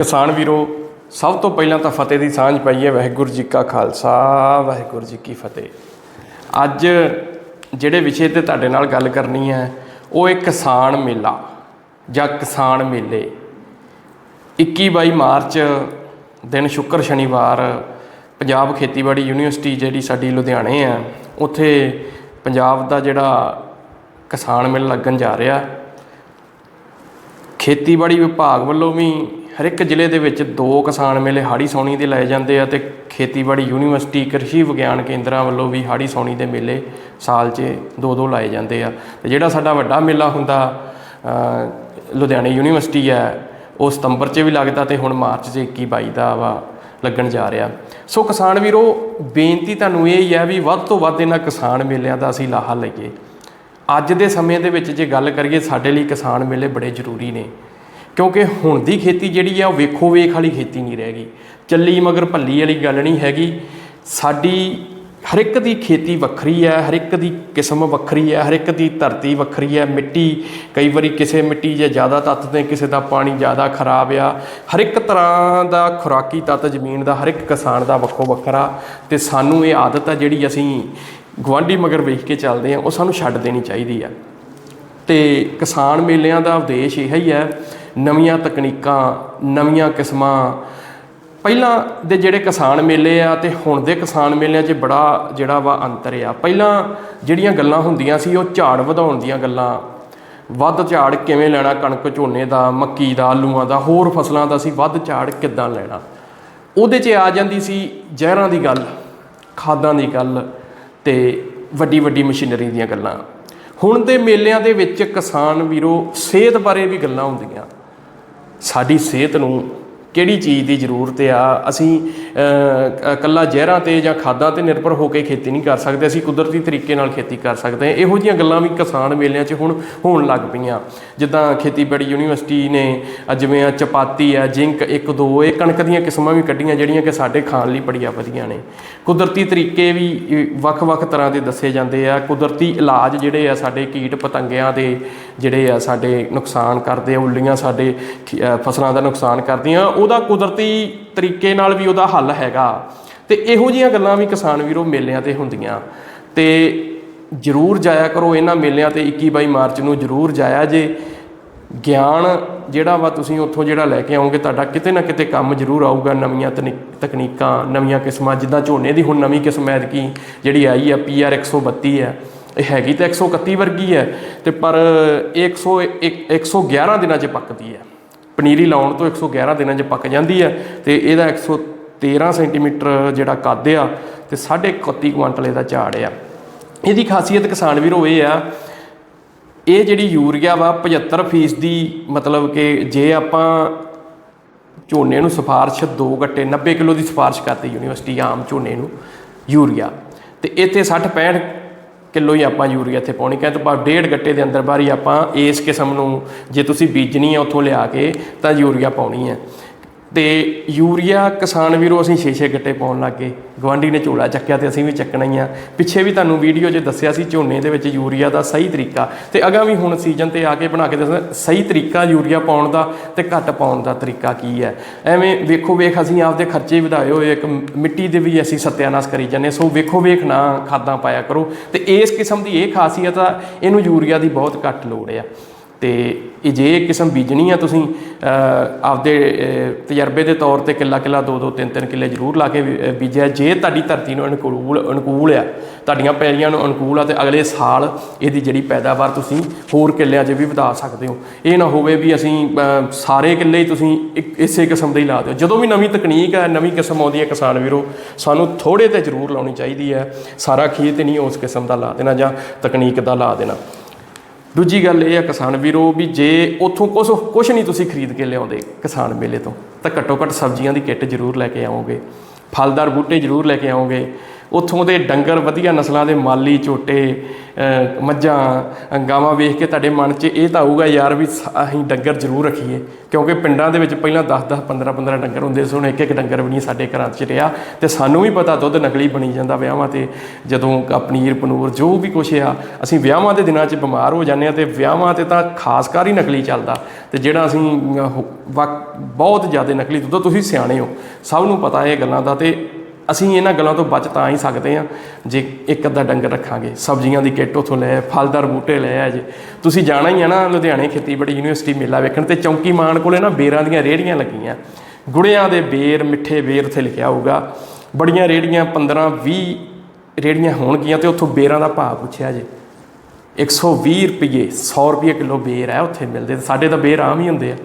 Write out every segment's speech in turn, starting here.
ਕਿਸਾਨ ਵੀਰੋ, ਸਭ ਤੋਂ ਪਹਿਲਾਂ ਤਾਂ ਫਤਿਹ ਦੀ ਸਾਂਝ ਪਾਈਏ, ਵਾਹਿਗੁਰੂ ਜੀ ਕਾ ਖਾਲਸਾ, ਵਾਹਿਗੁਰੂ ਜੀ ਕੀ ਫਤਿਹ। ਅੱਜ ਜਿਹੜੇ ਵਿਸ਼ੇ ਤੇ ਤੁਹਾਡੇ ਨਾਲ ਗੱਲ ਕਰਨੀ ਹੈ, ਉਹ ਇੱਕ ਕਿਸਾਨ ਮੇਲਾ ਜਾਂ ਕਿਸਾਨ ਮੇਲੇ। 21 22 ਮਾਰਚ, ਦਿਨ ਸ਼ੁੱਕਰ ਸ਼ਨੀਵਾਰ, ਪੰਜਾਬ ਖੇਤੀਬਾੜੀ ਯੂਨੀਵਰਸਿਟੀ ਜਿਹੜੀ ਸਾਡੀ ਲੁਧਿਆਣੇ ਆ ਉੱਥੇ ਪੰਜਾਬ ਦਾ ਜਿਹੜਾ ਕਿਸਾਨ ਮੇਲਾ ਲੱਗਣ ਜਾ ਰਿਹਾ। ਖੇਤੀਬਾੜੀ ਵਿਭਾਗ ਵੱਲੋਂ ਵੀ ਹਰ ਇੱਕ ਜ਼ਿਲ੍ਹੇ ਦੇ ਵਿੱਚ ਦੋ ਕਿਸਾਨ ਮੇਲੇ ਹਾੜੀ ਸੌਣੀ ਦੇ ਲਾਏ ਜਾਂਦੇ ਆ ਤੇ ਖੇਤੀਬਾੜੀ ਯੂਨੀਵਰਸਿਟੀ ਕ੍ਰਿਸ਼ੀ ਵਿਗਿਆਨ ਕੇਂਦਰਾਂ ਵੱਲੋਂ ਵੀ ਹਾੜੀ ਸੌਣੀ ਦੇ ਮੇਲੇ ਸਾਲ 'ਚ ਦੋ ਦੋ ਲਾਏ ਜਾਂਦੇ ਆ। ਤੇ ਜਿਹੜਾ ਸਾਡਾ ਵੱਡਾ ਮੇਲਾ ਹੁੰਦਾ ਅ, ਲੁਧਿਆਣੇ ਯੂਨੀਵਰਸਿਟੀ ਹੈ ਉਹ ਸਤੰਬਰ 'ਚ ਵੀ ਲੱਗਦਾ ਤੇ ਹੁਣ ਮਾਰਚ 'ਚ 21 22 ਦਾ ਵਾ ਲੱਗਣ ਜਾ ਰਿਹਾ। ਸੋ ਕਿਸਾਨ ਵੀਰੋ ਬੇਨਤੀ ਤੁਹਾਨੂੰ ਇਹ ਹੀ ਹੈ ਵੀ ਵੱਧ ਤੋਂ ਵੱਧ ਇਹਨਾਂ ਕਿਸਾਨ ਮੇਲਿਆਂ ਦਾ ਅਸੀਂ ਲਾਹਾ ਲਈਏ। ਅੱਜ ਦੇ ਸਮੇਂ ਦੇ ਵਿੱਚ ਜੇ ਗੱਲ ਕਰੀਏ ਸਾਡੇ ਲਈ ਕਿਸਾਨ ਮੇਲੇ ਬੜੇ ਜ਼ਰੂਰੀ ਨੇ। ਕਿਉਂਕਿ ਹੁਣ ਦੀ ਖੇਤੀ ਜਿਹੜੀ ਆ ਉਹ ਵੇਖੋ ਵੇਖ ਵਾਲੀ ਖੇਤੀ ਨਹੀਂ ਰਹਿ ਗਈ। ਚੱਲੀ ਮਗਰ ਭੱਲੀ ਵਾਲੀ ਗੱਲ ਨਹੀਂ ਹੈਗੀ। ਸਾਡੀ ਹਰ ਇੱਕ ਦੀ ਖੇਤੀ ਵੱਖਰੀ ਹੈ ਹਰ ਇੱਕ ਦੀ ਕਿਸਮ ਵੱਖਰੀ ਹੈ ਹਰ ਇੱਕ ਦੀ ਧਰਤੀ ਵੱਖਰੀ ਹੈ ਮਿੱਟੀ ਕਈ ਵਾਰੀ ਕਿਸੇ ਮਿੱਟੀ 'ਚ ਜ਼ਿਆਦਾ ਤੱਤ ਤੇ ਕਿਸੇ ਦਾ ਪਾਣੀ ਜ਼ਿਆਦਾ ਖਰਾਬ ਆ। ਹਰ ਇੱਕ ਤਰ੍ਹਾਂ ਦਾ ਖੁਰਾਕੀ ਤੱਤ ਜ਼ਮੀਨ ਦਾ ਹਰ ਇੱਕ ਕਿਸਾਨ ਦਾ ਵੱਖੋ ਵੱਖਰਾ। ਤੇ ਸਾਨੂੰ ਇਹ ਆਦਤ ਆ ਜਿਹੜੀ ਅਸੀਂ ਗਵਾਂਢੀ ਮਗਰ ਵੇਖ ਕੇ ਚੱਲਦੇ ਆ, ਉਹ ਸਾਨੂੰ ਛੱਡ ਦੇਣੀ ਚਾਹੀਦੀ ਆ। ਤੇ ਕਿਸਾਨ ਮੇਲਿਆਂ ਦਾ ਉਦੇਸ਼ ਇਹ ਹੀ ਹੈ ਨਵੀਆਂ ਤਕਨੀਕਾਂ, ਨਵੀਆਂ ਕਿਸਮਾਂ। ਪਹਿਲਾਂ ਦੇ ਜਿਹੜੇ ਕਿਸਾਨ ਮੇਲੇ ਆ ਤੇ ਹੁਣ ਦੇ ਕਿਸਾਨ ਮੇਲਿਆਂ 'ਚ ਬੜਾ ਜਿਹੜਾ ਵਾ ਅੰਤਰ ਆ। ਪਹਿਲਾਂ ਜਿਹੜੀਆਂ ਗੱਲਾਂ ਹੁੰਦੀਆਂ ਸੀ, ਉਹ ਝਾੜ ਵਧਾਉਣ ਦੀਆਂ ਗੱਲਾਂ। ਵੱਧ ਝਾੜ ਕਿਵੇਂ ਲੈਣਾ, ਕਣਕ, ਝੋਨੇ ਦਾ, ਮੱਕੀ ਦਾ, ਆਲੂਆਂ ਦਾ, ਹੋਰ ਫਸਲਾਂ ਦਾ ਸੀ, ਵੱਧ ਝਾੜ ਕਿੱਦਾਂ ਲੈਣਾ। ਉਹਦੇ 'ਚ ਆ ਜਾਂਦੀ ਸੀ ਜ਼ਹਿਰਾਂ ਦੀ ਗੱਲ, ਖਾਦਾਂ ਦੀ ਗੱਲ ਤੇ ਵੱਡੀ ਵੱਡੀ ਮਸ਼ੀਨਰੀ ਦੀਆਂ ਗੱਲਾਂ। ਹੁਣ ਦੇ ਮੇਲਿਆਂ ਦੇ ਵਿੱਚ ਕਿਸਾਨ ਵੀਰੋ, ਸਿਹਤ ਬਾਰੇ ਵੀ ਗੱਲਾਂ ਹੁੰਦੀਆਂ। ਸਾਡੀ ਸਿਹਤ ਨੂੰ ਕਿਹੜੀ ਚੀਜ਼ ਦੀ ਜ਼ਰੂਰਤ ਆ? ਅਸੀਂ ਅ, ਇਕੱਲਾ ਜ਼ਹਿਰਾਂ ਤੇ ਜਾਂ ਖਾਦਾਂ ਤੇ ਨਿਰਭਰ ਹੋ ਕੇ ਖੇਤੀ ਨਹੀਂ ਕਰ ਸਕਦੇ ਅਸੀਂ ਕੁਦਰਤੀ ਤਰੀਕੇ ਨਾਲ ਖੇਤੀ ਕਰ ਸਕਦੇ ਹਾਂ। ਇਹੋ ਜਿਹੀਆਂ ਗੱਲਾਂ ਵੀ ਕਿਸਾਨ ਮੇਲਿਆਂ 'ਚ ਹੁਣ ਹੋਣ ਲੱਗ ਪਈਆਂ। ਜਿੱਦਾਂ ਖੇਤੀਬਾੜੀ ਯੂਨੀਵਰਸਿਟੀ ਨੇ ਅ, ਜਿਵੇਂ ਆ ਚਪਾਤੀ ਆ ਜਿੰਕ 1 2 ਇਹ ਕਣਕ ਦੀਆਂ ਕਿਸਮਾਂ ਵੀ ਕੱਢੀਆਂ ਜਿਹੜੀਆਂ ਕਿ ਸਾਡੇ ਖਾਣ ਲਈ ਬੜੀਆਂ ਵਧੀਆ ਨੇ। ਕੁਦਰਤੀ ਤਰੀਕੇ ਵੀ ਵੱਖ-ਵੱਖ ਤਰ੍ਹਾਂ ਦੇ ਦੱਸੇ ਜਾਂਦੇ ਆ। ਕੁਦਰਤੀ ਇਲਾਜ ਜਿਹੜੇ ਆ ਸਾਡੇ ਕੀਟ ਪਤੰਗਿਆਂ ਦੇ ਜਿਹੜੇ ਆ ਸਾਡੇ ਨੁਕਸਾਨ ਕਰਦੇ ਆ ਉੱਲੀਆਂ ਸਾਡੇ ਖੇ- ਫਸਲਾਂ ਦਾ ਨੁਕਸਾਨ ਕਰਦੀਆਂ। ਉਹਦਾ ਕੁਦਰਤੀ ਤਰੀਕੇ ਨਾਲ ਵੀ ਉਹਦਾ ਹੱਲ ਹੈਗਾ। ਤੇ ਇਹੋ ਜਿਹੀਆਂ ਗੱਲਾਂ ਵੀ ਕਿਸਾਨ ਵੀਰੋ ਮੇਲਿਆਂ ਤੇ ਹੁੰਦੀਆਂ। ਤੇ ਜਰੂਰ ਜਾਇਆ ਕਰੋ, ਇਹਨਾਂ ਮੇਲਿਆਂ ਤੇ 21 22 ਮਾਰਚ ਨੂੰ ਜਰੂਰ ਜਾਇਆ ਜੇ। ਗਿਆਨ ਜਿਹੜਾ ਵਾ ਤੁਸੀਂ ਉੱਥੋਂ ਜਿਹੜਾ ਲੈ ਕੇ ਆਓਗੇ, ਤੁਹਾਡਾ ਕਿਤੇ ਨਾ ਕਿਤੇ ਕੰਮ ਜ਼ਰੂਰ ਆਊਗਾ ਨਵੀਆਂ ਤਨੀ- ਤਕਨੀਕਾਂ, ਨਵੀਆਂ ਕਿਸਮਾਂ, ਜਿੱਦਾਂ ਝੋਨੇ ਦੀ ਹੁਣ ਨਵੀਂ ਕਿਸਮ ਐਤਕੀ ਜਿਹੜੀ ਆਈ ਆ ਪੀਆਰ 132 ਹੈ ਇਹ ਹੈਗੀ ਤਾਂ 131 ਵਰਗੀ ਹੈ ਤੇ ਪਰ ਇਹ 100 ਇੱਕ- 111 ਦਿਨਾਂ 'ਚ ਪੱਕਦੀ ਹੈ ਪਨੀਰੀ ਲਾਉਣ ਤੋਂ 111 ਦਿਨਾਂ 'ਚ ਪੱਕ ਜਾਂਦੀ ਹੈ ਤੇ ਇਹਦਾ 113 ਸੈਂਟੀਮੀਟਰ ਜਿਹੜਾ ਕੱਦ ਆ ਤੇ 31 ਕੁਆਂਟਲ ਇਹਦਾ ਝਾੜ ਆ। ਇਹਦੀ ਖਾਸੀਅਤ ਕਿਸਾਨ ਵੀਰੋ ਇਹ ਆ, ਇਹ ਜਿਹੜੀ ਯੂਰੀਆ ਵਾ 75% ਦੀ ਮਤਲਬ ਕਿ ਜੇ ਆਪਾਂ ਝੋਨੇ ਨੂੰ ਸਿਫਾਰਿਸ਼ 2 ਗੱਟੇ 90 ਕਿਲੋ ਦੀ ਸਿਫਾਰਿਸ਼ ਕਰਤੀ ਯੂਨੀਵਰਸਿਟੀ ਆਮ ਝੋਨੇ ਨੂੰ ਯੂਰੀਆ ਤੇ ਇੱਥੇ 60 65 ਕਿਲੋ ਹੀ ਆਪਾਂ ਯੂਰੀਆ ਇੱਥੇ ਪਾਉਣੀ। ਕਹਿੰਦੇ ਆਪਾਂ ਡੇਢ ਗੱਟੇ ਦੇ ਅੰਦਰ ਬਾਰੀ ਆਪਾਂ ਇਸ ਕਿਸਮ ਨੂੰ, ਜੇ ਤੁਸੀਂ ਬੀਜਣੀ ਹੈ ਉੱਥੋਂ ਲਿਆ ਕੇ, ਤਾਂ ਯੂਰੀਆ ਪਾਉਣੀ ਹੈ ਤੇ ਯੂਰੀਆ ਕਿਸਾਨ ਵੀਰੋ ਅਸੀਂ 6-6 ਗੱਟੇ ਪਾਉਣ ਲੱਗੇ। ਗਵਾਂਢੀ ਨੇ ਝੋਲਾ ਚੱਕਿਆ ਤੇ ਅਸੀਂ ਵੀ ਚੱਕਣਾ ਹੀ ਆ। ਪਿੱਛੇ ਵੀ ਤੁਹਾਨੂੰ ਵੀਡੀਓ 'ਚ ਦੱਸਿਆ ਸੀ ਝੋਨੇ ਦੇ ਵਿੱਚ ਯੂਰੀਆ ਦਾ ਸਹੀ ਤਰੀਕਾ ਤੇ ਅਗਾ ਵੀ ਹੁਣ ਸੀਜ਼ਨ ਤੇ ਆ ਕੇ ਬਣਾ ਕੇ ਦੱਸਣਾ, ਸਹੀ ਤਰੀਕਾ ਯੂਰੀਆ ਪਾਉਣ ਦਾ ਤੇ ਘੱਟ ਪਾਉਣ ਦਾ ਤਰੀਕਾ ਕੀ ਹੈ? ਐਵੇਂ ਵੇਖੋ ਵੇਖ ਅਸੀਂ ਆਪਦੇ ਖਰਚੇ ਵਧਾਏ ਹੋਏ, ਇੱਕ ਮਿੱਟੀ ਦੇ ਵੀ ਅਸੀਂ ਸਤਿਆਨਾਸ਼ ਕਰੀ ਜਾਂਦੇ ਸੋ ਵੇਖੋ ਵੇਖ ਨਾ ਖਾਦਾਂ ਪਾਇਆ ਕਰੋ। ਤੇ ਇਸ ਕਿਸਮ ਦੀ ਇਹ ਖਾਸੀਅਤ ਆ, ਇਹਨੂੰ ਯੂਰੀਆ ਦੀ ਬਹੁਤ ਘੱਟ ਲੋੜ ਆ। ਤੇ ਇਹ ਜੇ ਕਿਸਮ ਬੀਜਣੀ ਆ, ਤੁਸੀਂ ਆਪਦੇ ਤਜਰਬੇ ਦੇ ਤੌਰ ਤੇ ਕਿੱਲਾ ਕਿੱਲਾ, ਦੋ ਦੋ, ਤਿੰਨ ਤਿੰਨ ਕਿੱਲੇ ਜ਼ਰੂਰ ਲਾ ਕੇ ਵੀ- ਬੀਜਿਆ। ਜੇ ਤੁਹਾਡੀ ਧਰਤੀ ਨੂੰ ਅਨੁਕੂਲ ਅਨੁਕੂਲ ਆ, ਤੁਹਾਡੀਆਂ ਪੈਲੀਆਂ ਨੂੰ ਅਨੁਕੂਲ ਆ, ਤੇ ਅਗਲੇ ਸਾਲ ਇਹਦੀ ਜਿਹੜੀ ਪੈਦਾਵਾਰ ਤੁਸੀਂ ਹੋਰ ਕਿੱਲਿਆਂ 'ਚ ਵੀ ਵਧਾ ਸਕਦੇ ਹੋ। ਇਹ ਨਾ ਹੋਵੇ ਵੀ ਅਸੀਂ ਸਾਰੇ ਕਿੱਲੇ ਹੀ ਤੁਸੀਂ ਇੱਕ ਇਸੇ ਕਿਸਮ ਦੇ ਹੀ ਲਾ ਦਿਓ। ਜਦੋਂ ਵੀ ਨਵੀਂ ਤਕਨੀਕ ਹੈ ਨਵੀਂ ਕਿਸਮ ਆਉਂਦੀ ਹੈ ਕਿਸਾਨ ਵੀਰੋ, ਸਾਨੂੰ ਥੋੜੇ ਤੇ ਜ਼ਰੂਰ ਲਾਉਣੀ ਚਾਹੀਦੀ ਹੈ ਸਾਰਾ ਖੇਤ ਨਹੀਂ ਉਸ ਕਿਸਮ ਦਾ ਲਾ ਦੇਣਾ ਜਾਂ ਤਕਨੀਕ ਦਾ ਲਾ ਦੇਣਾ। ਦੂਜੀ ਗੱਲ ਇਹ ਆ ਕਿਸਾਨ ਵੀਰੋ ਵੀ ਜੇ ਉਥੋਂ ਕੁਝ ਕੁਝ ਨਹੀਂ ਤੁਸੀਂ ਖਰੀਦ ਕੇ ਲਿਆਉਂਦੇ ਕਿਸਾਨ ਮੇਲੇ ਤੋਂ, ਤਾਂ ਘੱਟੋ ਘੱਟ ਸਬਜ਼ੀਆਂ ਦੀ ਕਿੱਟ ਜ਼ਰੂਰ ਲੈ ਕੇ ਆਓਗੇ, ਫਲਦਾਰ ਬੂਟੇ ਜ਼ਰੂਰ ਲੈ ਕੇ ਆਓਗੇ ਉੱਥੋਂ ਦੇ ਡੰਗਰ ਵਧੀਆ ਨਸਲਾਂ ਦੇ ਮਾਲੀ ਝੋਟੇ ਮੱਝਾਂ ਗਾਵਾਂ ਵੇਖ ਕੇ ਤੁਹਾਡੇ ਮਨ 'ਚ ਇਹ ਤਾਂ ਆਊਗਾ ਯਾਰ ਵੀ ਸ- ਅਸੀਂ ਡੰਗਰ ਜ਼ਰੂਰ ਰੱਖੀਏ। ਕਿਉਂਕਿ ਪਿੰਡਾਂ ਦੇ ਵਿੱਚ ਪਹਿਲਾਂ 10 10 15 15 ਡੰਗਰ ਹੁੰਦੇ ਸੀ ਹੁਣ ਇੱਕ ਇੱਕ ਡੰਗਰ ਵੀ ਨਹੀਂ ਸਾਡੇ ਘਰਾਂ 'ਚ ਰਿਹਾ। ਤੇ ਸਾਨੂੰ ਵੀ ਪਤਾ ਦੁੱਧ ਨਕਲੀ ਬਣੀ ਜਾਂਦਾ ਵਿਆਹਾਂ ਤੇ ਜਦੋਂ ਆ ਪਨੀਰ ਪਨੂਰ ਜੋ ਵੀ ਕੁਛ ਆ ਅਸੀਂ ਵਿਆਹਾਂ ਦੇ ਦਿਨਾਂ 'ਚ ਬਿਮਾਰ ਹੋ ਜਾਂਦੇ ਆ ਤੇ ਵਿਆਹਾਂ ਤੇ ਤਾਂ ਖਾਸ ਕਰ ਹੀ ਨਕਲੀ ਚੱਲਦਾ। ਤੇ ਜਿਹੜਾ ਅਸੀਂ ਅਹ, ਬਹੁਤ ਜ਼ਿਆਦਾ ਨਕਲੀ ਦੁੱਧ ਤੁਸੀਂ ਸਿਆਣੇ ਹੋ। ਸਭ ਨੂੰ ਪਤਾ ਇਹ ਗੱਲਾਂ ਦਾ ਤੇ ਅਸੀਂ ਇਹਨਾਂ ਗੱਲਾਂ ਤੋਂ ਬਚ ਤਾਂ ਹੀ ਸਕਦੇ ਹਾਂ ਜੇ ਇੱਕ ਅੱਧਾ ਡੰਗਰ ਰੱਖਾਂਗੇ। ਸਬਜ਼ੀਆਂ ਦੀ ਕਿੱਟ ਉਥੋਂ ਲੈ ਫਲਦਾਰ ਬੂਟੇ ਲੈ ਆ ਜੇ। ਤੁਸੀਂ ਜਾਣਾ ਹੀ ਆ ਨਾ ਲੁਧਿਆਣੇ ਖੇਤੀਬਾੜੀ ਯੂਨੀਵਰਸਿਟੀ ਮੇਲਾ ਵੇਖਣ ਤੇ ਚੌਂਕੀ ਮਾਨ ਕੋਲੇ ਨਾ ਬੇਰਾਂ ਦੀਆਂ ਰੇੜੀਆਂ ਲੱਗੀਆਂ। ਗੁੜਿਆਂ ਦੇ ਬੇਰ, ਮਿੱਠੇ ਬੇਰ ਇੱਥੇ ਲਿਖਿਆ ਹੋਊਗਾ। ਬੜੀਆਂ ਰੇੜੀਆਂ 15 20 ਰੇੜੀਆਂ ਹੋਣਗੀਆਂ ਤੇ ਉੱਥੋਂ ਬੇਰਾਂ ਦਾ ਭਾਅ ਪੁੱਛਿਆ ਜੇ। 120 ਰੁਪਏ 100 ਰੁਪਏ ਕਿਲੋ ਬੇਰ ਹੈ ਉੱਥੇ ਮਿਲਦੇ ਸਾਡੇ ਤਾਂ ਬੇਰ ਆਮ ਹੀ ਹੁੰਦੇ ਆ।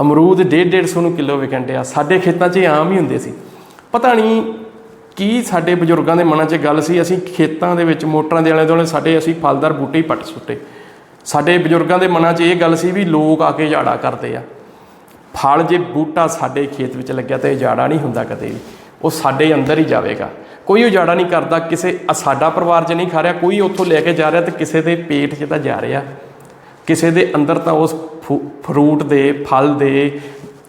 ਅਮਰੂਦ 1.5 150 ਨੂੰ ਕਿਲੋ ਵਿਕਣ ਆ ਸਾਡੇ ਖੇਤਾਂ 'ਚ ਆਮ ਹੀ ਹੁੰਦੇ ਸੀ। ਪਤਾ ਨਹੀਂ ਕੀ ਸਾਡੇ ਬਜ਼ੁਰਗਾਂ ਦੇ ਮਨਾਂ 'ਚ ਗੱਲ ਸੀ? ਅਸੀਂ ਖੇਤਾਂ ਦੇ ਵਿੱਚ, ਮੋਟਰਾਂ ਦੇ ਆਲੇ ਦੁਆਲੇ ਸਾਡੇ, ਅਸੀਂ ਫਲਦਾਰ ਬੂਟੇ ਹੀ ਪੱਟ ਸੁੱਟੇ। ਸਾਡੇ ਬਜ਼ੁਰਗਾਂ ਦੇ ਮਨਾਂ 'ਚ ਇਹ ਗੱਲ ਸੀ ਵੀ ਲੋਕ ਆ ਕੇ ਝਾੜਾ ਕਰਦੇ ਆ। ਫਲ ਜੇ ਬੂਟਾ ਸਾਡੇ ਖੇਤ ਵਿੱਚ ਲੱਗਿਆ ਤਾਂ ਇਹ ਜਾੜਾ ਨਹੀਂ ਹੁੰਦਾ ਕਦੇ ਵੀ। ਉਹ ਸਾਡੇ ਅੰਦਰ ਹੀ ਜਾਵੇਗਾ। ਕੋਈ ਉਜਾੜਾ ਨਹੀਂ ਕਰਦਾ, ਕਿਸੇ ਸਾਡਾ ਪਰਿਵਾਰ 'ਚ ਨਹੀਂ ਖਾ ਰਿਹਾ, ਕੋਈ ਉੱਥੋਂ ਲੈ ਕੇ ਜਾ ਰਿਹਾ ਤੇ ਕਿਸੇ ਦੇ ਪੇਟ 'ਚ ਤਾਂ ਜਾ ਰਿਹਾ। ਕਿਸੇ ਦੇ ਅੰਦਰ ਤਾਂ ਉਸ ਫੂ- ਫਰੂਟ ਦੇ, ਫਲ ਦੇ,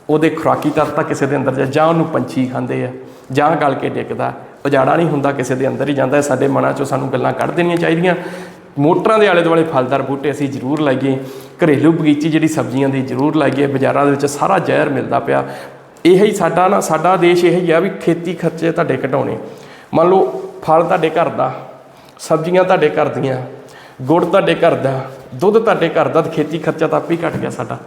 ਉਹਦੇ ਖੁਰਾਕੀ ਤੱਤ ਤਾਂ ਕਿਸੇ ਦੇ ਅੰਦਰ ਜਾ, ਜਾਂ ਉਹਨੂੰ ਪੰਛੀ ਖਾਂਦੇ ਆ। ਜਾਂ ਗਲ ਕੇ ਡਿੱਗਦਾ, ਉਜਾੜਾ ਨਹੀਂ ਹੁੰਦਾ, ਕਿਸੇ ਦੇ ਅੰਦਰ ਹੀ ਜਾਂਦਾ ਸਾਡੇ ਮਨਾਂ 'ਚੋਂ ਸਾਨੂੰ ਗੱਲਾਂ ਕੱਢ ਦੇਣੀਆਂ ਚਾਹੀਦੀਆਂ। ਮੋਟਰਾਂ ਦੇ ਆਲੇ ਦੁਆਲੇ ਫਲਦਾਰ ਬੂਟੇ ਅਸੀਂ ਜ਼ਰੂਰ ਲਾਈਏ। ਘਰੇਲੂ ਬਗੀਚੀ ਜਿਹੜੀ ਸਬਜ਼ੀਆਂ ਦੀ ਜ਼ਰੂਰ ਲਾਈਏ। ਬਾਜ਼ਾਰਾਂ ਦੇ ਵਿੱਚ ਸਾਰਾ ਜ਼ਹਿਰ ਮਿਲਦਾ ਪਿਆ। ਇਹ ਹੀ ਸਾਡਾ ਨਾ, ਸਾਡਾ ਦੇਸ਼ ਇਹ ਹੀ ਆ ਵੀ ਖੇਤੀ ਖਰਚੇ ਤੁਹਾਡੇ ਘਟਾਉਣੇ। ਮੰਨ ਲਓ, ਫਲ ਤੁਹਾਡੇ ਘਰ ਦਾ, ਸਬਜ਼ੀਆਂ ਤੁਹਾਡੇ ਘਰ ਦੀਆਂ, ਗੁੜ ਤੁਹਾਡੇ ਘਰ ਦਾ, ਦੁੱਧ ਤੁਹਾਡੇ ਘਰ ਦਾ ਖੇਤੀ ਖਰਚਾ ਤਾਂ ਆਪੇ ਹੀ ਘਟ ਗਿਆ ਸਾਡਾ।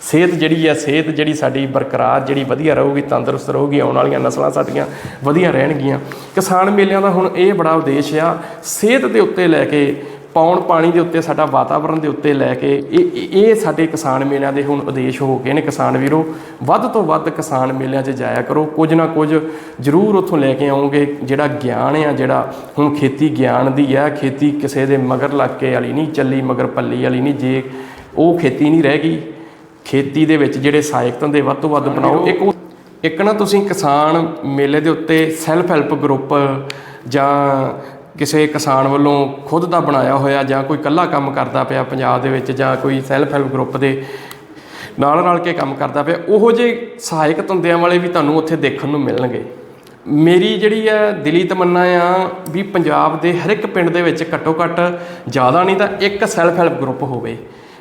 ਸਿਹਤ ਜਿਹੜੀ ਆ, ਸਿਹਤ ਜਿਹੜੀ ਸਾਡੀ ਬਰਕਰਾਰ, ਜਿਹੜੀ ਵਧੀਆ ਰਹੂਗੀ, ਤੰਦਰੁਸਤ ਰਹੂਗੀ, ਆਉਣ ਵਾਲੀਆਂ ਨਸਲਾਂ ਸਾਡੀਆਂ ਵਧੀਆ ਰਹਿਣਗੀਆਂ। ਕਿਸਾਨ ਮੇਲਿਆਂ ਦਾ ਹੁਣ ਇਹ ਬੜਾ ਉਦੇਸ਼ ਆ, ਸਿਹਤ ਦੇ ਉੱਤੇ ਲੈ ਕੇ, ਪੌਣ ਪਾਣੀ ਦੇ ਉੱਤੇ, ਸਾਡਾ ਵਾਤਾਵਰਣ ਦੇ ਉੱਤੇ ਲੈ ਕੇ, ਇਹ, ਇਹ- ਇਹ ਸਾਡੇ ਕਿਸਾਨ ਮੇਲਿਆਂ ਦੇ ਹੁਣ ਉਦੇਸ਼ ਹੋ ਗਏ ਨੇ ਕਿਸਾਨ ਵੀਰੋ। ਵੱਧ ਤੋਂ ਵੱਧ ਕਿਸਾਨ ਮੇਲਿਆਂ 'ਚ ਜਾਇਆ ਕਰੋ। ਕੁਝ ਨਾ ਕੁਝ ਜ਼ਰੂਰ ਉੱਥੋਂ ਲੈ ਕੇ ਆਉਂਗੇ ਜਿਹੜਾ ਗਿਆਨ ਆ, ਜਿਹੜਾ ਹੁਣ ਖੇਤੀ ਗਿਆਨ ਦੀ ਆ, ਖੇਤੀ ਕਿਸੇ ਦੇ ਮਗਰ ਲੱਗ ਕੇ ਵਾਲੀ ਨਹੀਂ, ਚੱਲੀ ਮਗਰ ਪੱਲੀ ਵਾਲੀ ਨਹੀਂ, ਜੇ ਉਹ ਖੇਤੀ ਨਹੀਂ ਰਹਿ ਗਈ ਖੇਤੀ ਦੇ ਵਿੱਚ ਜਿਹੜੇ ਸਹਾਇਕ ਧੰਦੇ ਵੱਧ ਤੋਂ ਵੱਧ ਬਣਾਓ। ਇੱਕ ਉਹ- ਇੱਕ ਨਾ ਤੁਸੀਂ ਕਿਸਾਨ ਮੇਲੇ ਦੇ ਉੱਤੇ ਸੈਲਫ ਹੈਲਪ ਗਰੁੱਪ ਜਾਂ ਕਿਸੇ ਕਿਸਾਨ ਵੱਲੋਂ ਖੁਦ ਦਾ ਬਣਾਇਆ ਹੋਇਆ ਜਾਂ ਕੋਈ ਇਕੱਲਾ ਕੰਮ ਕਰਦਾ ਪਿਆ ਪੰਜਾਬ ਦੇ ਵਿੱਚ ਜਾਂ ਕੋਈ ਸੈਲਫ ਹੈਲਪ ਗਰੁੱਪ ਦੇ ਨਾਲ ਰਲ ਕੇ ਕੰਮ ਕਰਦਾ ਪਿਆ, ਉਹੋ ਜਿਹੇ ਸਹਾਇਕ ਧੰਦਿਆਂ ਵਾਲੇ ਵੀ ਤੁਹਾਨੂੰ ਉੱਥੇ ਦੇਖਣ ਨੂੰ ਮਿਲਣਗੇ। ਮੇਰੀ ਜਿਹੜੀ ਹੈ ਦਿਲੀ ਤਮੰਨਾ ਆ ਵੀ ਪੰਜਾਬ ਦੇ ਹਰ ਇੱਕ ਪਿੰਡ ਦੇ ਵਿੱਚ ਘੱਟੋ ਘੱਟ ਜ਼ਿਆਦਾ ਨਹੀਂ ਤਾਂ ਇੱਕ ਸੈਲਫ ਹੈਲਪ ਗਰੁੱਪ ਹੋਵੇ।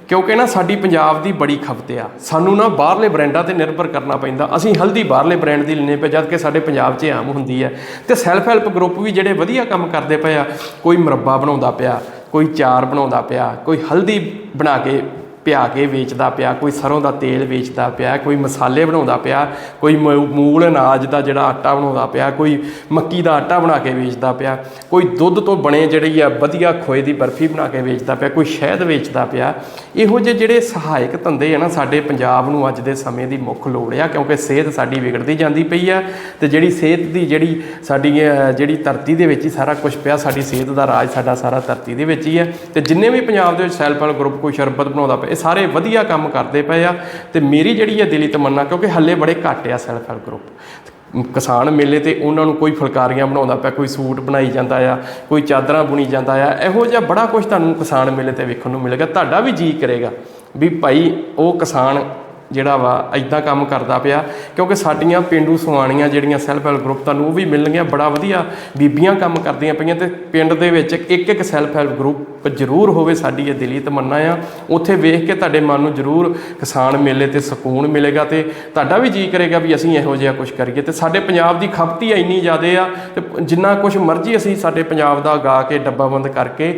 ਕਿਉਂਕਿ ਨਾ ਸਾਡੀ ਪੰਜਾਬ ਦੀ ਬੜੀ ਖਪਤ ਆ। ਸਾਨੂੰ ਨਾ ਬਾਹਰਲੇ ਬ੍ਰਾਂਡਾਂ ਤੇ ਨਿਰਭਰ ਕਰਨਾ ਪੈਂਦਾ। ਅਸੀਂ ਹਲਦੀ ਬਾਹਰਲੇ ਬ੍ਰਾਂਡ ਦੀ ਲੈਣੇ ਪਏ ਜਦ ਕਿ ਸਾਡੇ ਪੰਜਾਬ 'ਚ ਆਮ ਹੁੰਦੀ ਹੈ ਤੇ ਸੈਲਫ ਹੈਲਪ ਗਰੁੱਪ ਵੀ ਜਿਹੜੇ ਵਧੀਆ ਕੰਮ ਕਰਦੇ ਪਏ ਆ, ਕੋਈ ਮੁਰੱਬਾ ਬਣਾਉਂਦਾ ਪਿਆ, ਕੋਈ ਚਾਰ ਬਣਾਉਂਦਾ ਪਿਆ, ਕੋਈ ਹਲਦੀ ਬਣਾ ਕੇ ਭਿਆ ਕੇ ਵੇਚਦਾ ਪਿਆ, ਕੋਈ ਸਰੋਂ ਦਾ ਤੇਲ ਵੇਚਦਾ ਪਿਆ, ਕੋਈ ਮਸਾਲੇ ਬਣਾਉਂਦਾ ਪਿਆ, ਕੋਈ ਮ- ਮੂਲ ਅਨਾਜ ਦਾ ਜਿਹੜਾ ਆਟਾ ਬਣਾਉਂਦਾ ਪਿਆ, ਕੋਈ ਮੱਕੀ ਦਾ ਆਟਾ ਬਣਾ ਕੇ ਵੇਚਦਾ ਪਿਆ, ਕੋਈ ਦੁੱਧ ਤੋਂ ਬਣੇ ਜਿਹੜੀ ਆ ਵਧੀਆ ਖੋਏ ਦੀ ਬਰਫੀ ਬਣਾ ਕੇ ਵੇਚਦਾ ਪਿਆ, ਕੋਈ ਸ਼ਹਿਦ ਵੇਚਦਾ ਪਿਆ। ਇਹੋ ਜਿਹੇ ਜਿਹੜੇ ਸਹਾਇਕ ਧੰਦੇ ਆ ਨਾ ਸਾਡੇ ਪੰਜਾਬ ਨੂੰ ਅੱਜ ਦੇ ਸਮੇਂ ਦੀ ਮੁੱਖ ਲੋੜ ਆ, ਕਿਉਂਕਿ ਸਿਹਤ ਸਾਡੀ ਵਿਗੜਦੀ ਜਾਂਦੀ ਪਈ ਆ ਤੇ ਜਿਹੜੀ ਸਿਹਤ ਦੀ ਜਿਹੜੀ ਸਾਡੀ ਜਿਹੜੀ ਧਰਤੀ ਦੇ ਵਿੱਚ ਹੀ ਸਾਰਾ ਕੁਝ ਪਿਆ, ਸਾਡੀ ਸਿਹਤ ਦਾ ਰਾਜ ਸਾਡਾ ਸਾਰਾ ਧਰਤੀ ਦੇ ਵਿੱਚ ਹੀ ਹੈ ਤੇ ਜਿੰਨੇ ਵੀ ਪੰਜਾਬ ਦੇ ਵਿੱਚ ਸੈਲਫ ਹੈਲਪ ਗਰੁੱਪ ਕੋਈ ਸ਼ਰਬਤ ਬਣਾਉਂਦਾ ਪਿਆ ਇਹ ਸਾਰੇ ਵਧੀਆ ਕੰਮ ਕਰਦੇ ਪਏ ਆ ਤੇ ਮੇਰੀ ਜਿਹੜੀ ਹੈ ਦਿਲੀ ਤਮੰਨਾ, ਕਿਉਂਕਿ ਹੱਲੇ ਬੜੇ ਘੱਟ ਆ ਸੈਲਫ ਹੈਲਪ ਗਰੁੱਪ ਕਿਸਾਨ ਮੇਲੇ ਤੇ ਉਹਨਾਂ ਨੂੰ ਕੋਈ ਫੁਲਕਾਰੀਆਂ ਬਣਾਉਂਦਾ ਪਿਆ, ਕੋਈ ਸੂਟ ਬਣਾਈ ਜਾਂਦਾ ਆ, ਕੋਈ ਚਾਦਰਾਂ ਬੁਣੀ ਜਾਂਦਾ ਆ, ਇਹੋ ਜਿਹਾ ਬੜਾ ਕੁਝ ਤੁਹਾਨੂੰ ਕਿਸਾਨ ਮੇਲੇ ਤੇ ਵੇਖਣ ਨੂੰ ਮਿਲੇਗਾ ਤੁਹਾਡਾ ਵੀ ਜੀ ਕਰੇਗਾ ਵੀ ਭਾਈ, ਉਹ ਕਿਸਾਨ ਜਿਹੜਾ ਵਾ ਐਦਾਂ ਕੰਮ ਕਰਦਾ ਪਿਆ, ਕਿਉਂਕਿ ਸਾਡੀਆਂ ਪਿੰਡੂ ਸੁਆਣੀਆਂ ਜਿਹੜੀਆਂ ਸੈਲਫ ਹੈਲਪ ਗਰੁੱਪ ਤੁਹਾਨੂੰ ਉਹ ਵੀ ਮਿਲਣਗੀਆਂ, ਬੜਾ ਵਧੀਆ ਬੀਬੀਆਂ ਕੰਮ ਕਰਦੀਆਂ ਪਈਆਂ ਤੇ ਪਿੰਡ ਦੇ ਵਿੱਚ ਇੱਕ ਇੱਕ ਸੈਲਫ ਹੈਲਪ ਗਰੁੱਪ ਜ਼ਰੂਰ ਹੋਵੇ ਸਾਡੀ ਇਹ ਦਿਲੀ ਤਮੰਨਾ ਆ। ਉੱਥੇ ਵੇਖ ਕੇ ਤੁਹਾਡੇ ਮਨ ਨੂੰ ਜ਼ਰੂਰ ਕਿਸਾਨ ਮੇਲੇ ਤੇ ਸਕੂਨ ਮਿਲੇਗਾ ਤੇ ਤੁਹਾਡਾ ਵੀ ਜੀ ਕਰੇਗਾ ਵੀ ਅਸੀਂ ਇਹੋ ਜਿਹਾ ਕੁਝ ਕਰੀਏ ਤੇ ਸਾਡੇ ਪੰਜਾਬ ਦੀ ਖਪਤੀ ਇੰਨੀ ਜ਼ਿਆਦੇ ਆ ਤੇ ਜਿੰਨਾ ਕੁਝ ਮਰਜ਼ੀ ਅਸੀਂ ਸਾਡੇ ਪੰਜਾਬ ਦਾ ਗਾ ਕੇ ਡੱਬਾਬੰਦ ਕਰਕੇ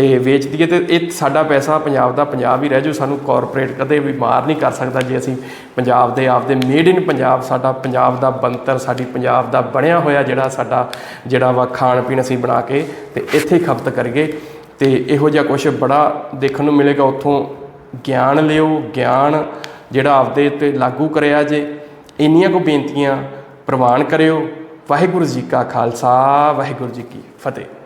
ਤੇ ਵੇਚ ਦਈਏ ਤੇ ਇਹ ਸਾਡਾ ਪੈਸਾ ਪੰਜਾਬ ਦਾ ਪੰਜਾਬ ਹੀ ਰਹਿ ਜੂ, ਸਾਨੂੰ ਕਾਰਪੋਰੇਟ ਕਦੇ ਵੀ ਮਾਰ ਨਹੀਂ ਕਰ ਸਕਦਾ ਜੇ ਅਸੀਂ ਪੰਜਾਬ ਦੇ ਆਪਦੇ ਮੇਡ ਇਨ ਪੰਜਾਬ ਸਾਡਾ ਪੰਜਾਬ ਦਾ ਬੰਤਰ ਸਾਡੀ ਪੰਜਾਬ ਦਾ ਬਣਿਆ ਹੋਇਆ ਜਿਹੜਾ ਸਾਡਾ, ਜਿਹੜਾ ਵਾ ਖਾਣ ਪੀਣ ਅਸੀਂ ਬਣਾ ਕੇ ਤੇ ਇੱਥੇ ਹੀ ਖਪਤ ਕਰੀਏ। ਤੇ ਇਹੋ ਜਿਹਾ ਕੁਝ ਬੜਾ ਦੇਖਣ ਨੂੰ ਮਿਲੇਗਾ, ਉੱਥੋਂ ਗਿਆਨ ਲਿਓ, ਗਿਆਨ ਜਿਹੜਾ ਆਪਦੇ ਤੇ ਲਾਗੂ ਕਰਿਆ ਜੇ, ਇੰਨੀਆਂ ਕੋ ਬੇਨਤੀਆਂ ਪ੍ਰਵਾਨ ਕਰਿਓ। ਵਾਹਿਗੁਰੂ ਜੀ ਕਾ ਖਾਲਸਾ, ਵਾਹਿਗੁਰੂ ਜੀ ਕੀ ਫਤਿਹ।